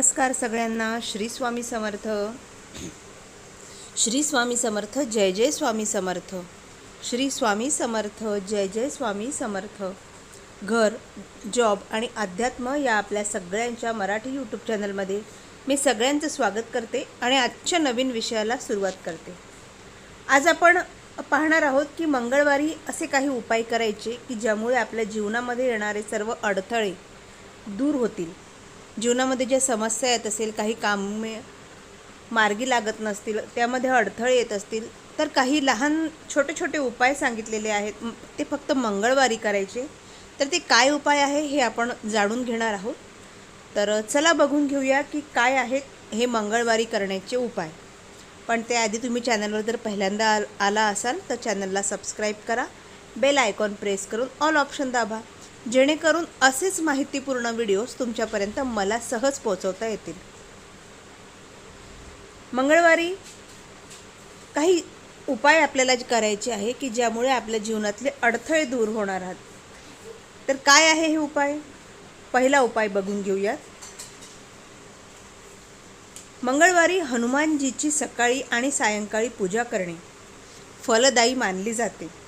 नमस्कार सगळ्यांना. श्री स्वामी समर्थ. श्री स्वामी समर्थ जय जय स्वामी समर्थ. श्री स्वामी समर्थ जय जय स्वामी समर्थ. घर जॉब आणि अध्यात्म या आपल्या सगळ्यांच्या मराठी यूट्यूब चॅनलमध्ये मी सगळ्यांचं स्वागत करते आणि आजच्या नवीन विषयाला सुरुवात करते. आज आपण पाहणार आहोत की मंगळवारी असे काही उपाय करायचे की ज्यामुळे आपल्या जीवनामध्ये येणारे सर्व अडथळे दूर होतील. जीवनामध्ये ज्या समस्या येत असेल काही कामे मार्गी लागत नसतील त्यामध्ये अडथळे येत असतील तर काही लहान छोटे छोटे उपाय सांगितलेले आहेत. ते फक्त मंगळवारी करायचे. तर ते काय उपाय आहे हे आपण जाणून घेणार आहोत. तर चला बघून घेऊया की काय आहेत हे मंगळवारी करण्याचे उपाय. पण त्याआधी तुम्ही चॅनलवर जर पहिल्यांदा आला असाल तर चॅनलला सबस्क्राईब करा. बेल आयकॉन प्रेस करून ऑल ऑप्शन दाबा. जेणेकरून असेच माहितीपूर्ण व्हिडिओज तुमच्यापर्यंत मला सहज पोहोचवता येतील. मंगळवारी काही उपाय आपल्याला करायचे आहे की ज्यामुळे आपल्या जीवनातले अडथळे दूर होणार आहात. तर काय आहे हे उपाय? पहिला उपाय बघून घेऊयात. मंगळवारी हनुमानजीची सकाळी आणि सायंकाळी पूजा करणे. फलदायी मानली जाते.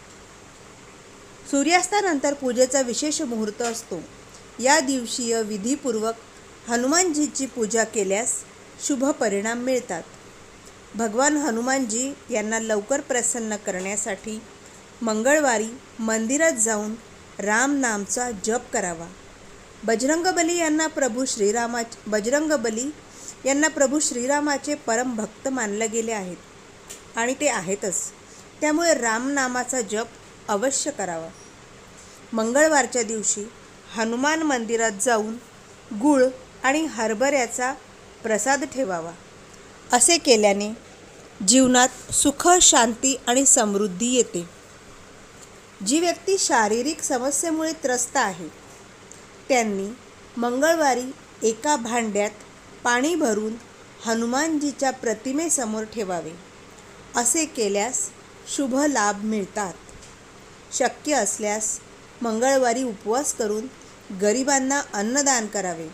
सूर्यास्तानंतर पूजेचा विशेष मुहूर्त असतो. या दिवशीय विधीपूर्वक हनुमानजीची पूजा केल्यास शुभ परिणाम मिळतात. भगवान हनुमानजी यांना लवकर प्रसन्न करण्यासाठी मंगळवारी मंदिरात जाऊन राम नामचा जप करावा. बजरंगबली यांना प्रभू श्रीरामा बजरंगबली यांना प्रभू श्रीरामाचे परम भक्त मानले गेले आहेत आणि ते आहेतच. त्यामुळे रामनामाचा जप अवश्य करावा. मंगळवारच्या दिवशी हनुमान मंदिरात जाऊन गुळ आणि हरभऱ्याचा प्रसाद ठेवावा. असे केल्याने जीवनात सुख शांती आणि समृद्धी येते. जी व्यक्ती शारीरिक समस्येमुळे त्रस्त आहे त्यांनी मंगळवारी एका भांड्यात पाणी भरून हनुमानजीच्या प्रतिमेसमोर ठेवावे. असे केल्यास शुभ लाभ मिळतात. शक्य असल्यास मंगळवारी उपवास करून गरिबांना अन्नदान करावे.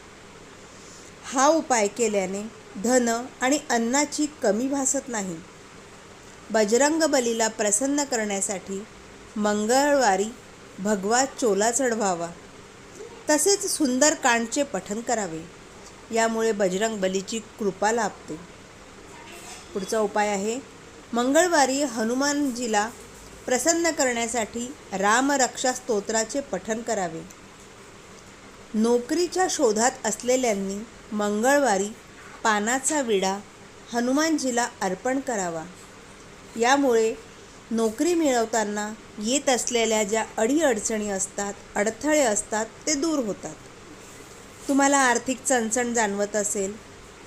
हा उपाय केल्याने धन आणि अन्नाची कमी भासत नाही. बजरंग बलीला प्रसन्न करण्यासाठी मंगळवारी भगवा चोला चढवावा. तसेच सुंदर कांडचे पठन करावे. यामुळे बजरंग बलीची कृपा लाभते. पुढचा उपाय आहे मंगळवारी हनुमानजीला प्रसन्न करण्यासाठी रामरक्षा स्तोत्राचे पठन करावे. नोकरीच्या शोधात असलेल्यांनी मंगळवारी पानाचा विडा हनुमानजीला अर्पण करावा. यामुळे नोकरी मिळवताना येत असलेल्या ज्या अडीअडचणी असतात अडथळे असतात ते दूर होतात. तुम्हाला आर्थिक चणचण जाणवत असेल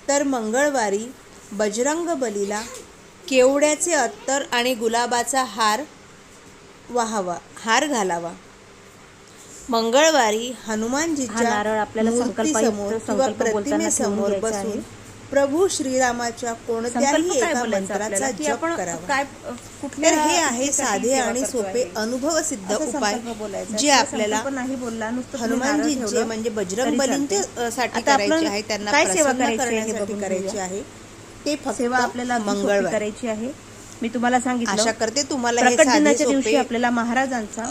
तर मंगळवारी बजरंग बलीला केवड्याचे अत्तर आणि गुलाबाचा हार वाहावा हार घालावा मंगळवारी हनुमानजीच्या नारळ आपल्याला मूर्तीसमोर किंवा प्रतिमेसमोर बसून. प्रभू श्रीरामाच्या कोणत्याही एका मंत्राचा जप करावा तर हे आहे साधे आणि सोपे? अनुभव सिद्ध उपाय. जे आपल्याला नाही बोलला हनुमानजींचे ठेवलं म्हणजे बजरंग बलींचे साठी करायचे आहे त्यांना सेवा प्रसन्न करायची आहे करण्यासाठी करायचे. आहे ते फक्त सेवा आपल्याला मंगळवार करायची आहे मी तुम्हाला सांगितलं. आशा करते तुम्हाला हे प्रकट साधे दिनाच्या दिवशी सोपे आपल्याला महाराजांचा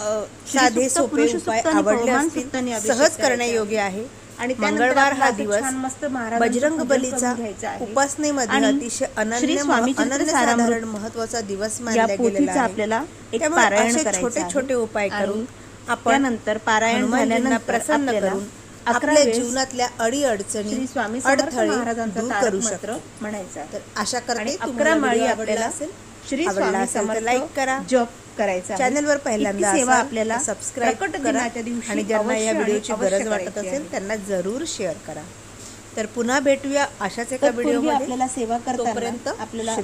साधे सोपे उपाय आणि आवडले असतील. अभिषेक सहज करायचा करण्यायोग्य आहे. आणि त्यानंतर मंगळवार हा असं दिवस छान मस्त महाराजांचं बजरंग पूजन बलीचा करून घ्यायचं आहे. उपासनेमध्ये आणि अतिशय श्री अनन्य स्वामी अनन्यसाधारण महत्त्वाचा दिवस या मानला गेलेला आहे. आपल्याला एक त्यामुळे पारायण असे करायचं छोटे आहे. छोटे उपाय आणि करून आपण त्यानंतर पारायण हनुमानजींना झाल्यानंतर प्रसन्न आपल्याला करून अकरा आपल्या वेळेस जीवनातल्या अडी अडचणी श्री स्वामी समर्थ अडथळे महाराजांचा दूर तारक करू मंत्र शकतो. म्हणायचा तर आशा आणि करते अकरा तुम्हाला माळी व्हिडिओ आवडला आपल्याला असेल. श्री आवडला स्वामी असेल तर लाईक करा जप करायचा. चॅनलवर पहिल्यांदा सेवा आपल्याला सबस्क्राईब करा आणि ज्यांना या व्हिडिओची गरज वाटत असेल. त्यांना जरूर शेअर करा तर पुन्हा भेटूया अशाच एका व्हिडिओमध्ये आपल्याला सेवा करताना तोपर्यंत आपल्याला